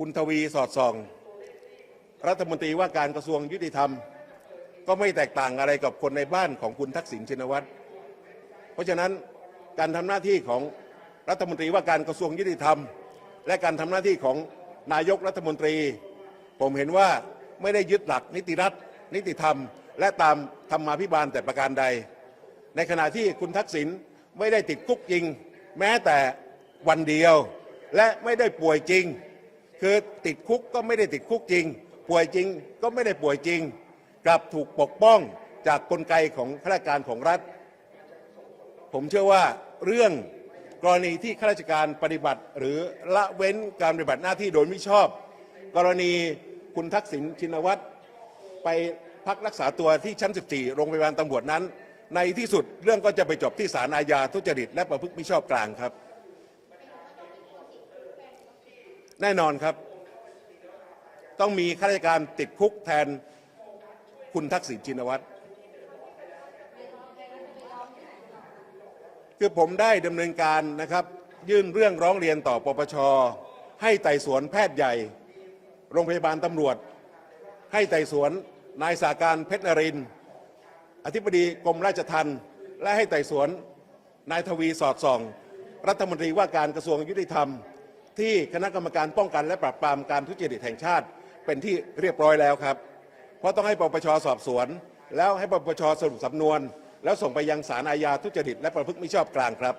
คุณทวีสอดส่อง รัฐมนตรีว่าการกระทรวงยุติธรรม ก็ไม่แตกต่างอะไรกับคนในบ้านของคุณทักษิณชินวัตรเพราะฉะนั้นการทำหน้าที่ของรัฐมนตรีว่าการกระทรวงยุติธรรม และการทำหน้าที่ของนายกรัฐมนตรี ผมเห็นว่าไม่ได้ยึดหลักนิติรัฐ นิติธรรม และตามธรรมาภิบาลแต่ประการใด ในขณะที่คุณทักษิณไม่ได้ติดคุกจริง แม้แต่วันเดียว และไม่ได้ป่วยจริง คือติดคุกก็ไม่ได้ติดคุกจริง ป่วยจริงก็ไม่ได้ป่วยจริง กลับถูกปกป้องจากกลไกของข้าราชการของรัฐ ผมเชื่อว่าเรื่องกรณีที่ข้าราชการปฏิบัติ หรือละเว้นการปฏิบัติหน้าที่โดยมิชอบ กรณีคุณทักษิณชินวัตรไปพักรักษาตัวที่ชั้น 14 โรงพยาบาลตำรวจนั้น ในที่สุดเรื่องก็จะไปจบที่ศาลอาญาทุจริตและประพฤติมิชอบกลางครับ แน่นอนครับ ต้องมีข้าราชการติดคุกแทนคุณทักษิณชินวัตรคือผมได้ดำเนินการนะครับ ยื่นเรื่องร้องเรียนต่อปปช ให้ไต่สวนแพทย์ใหญ่ โรงพยาบาลตำรวจ ให้ไต่สวนนายสาการเพชรนริน อธิบดีกรมราชทัณฑ์และให้ไต่สวนนายทวีสอดส่อง รัฐมนตรีว่าการกระทรวงยุติธรรม ที่คณะกรรมการป้องกันและปราบปรามการทุจริตแห่งชาติเป็นที่เรียบร้อยแล้วครับ เพราะต้องให้ปปชสอบสวน แล้วให้ปปชสรุปสำนวน แล้วส่งไปยังศาลอาญาทุจริตและประพฤติมิชอบกลางครับ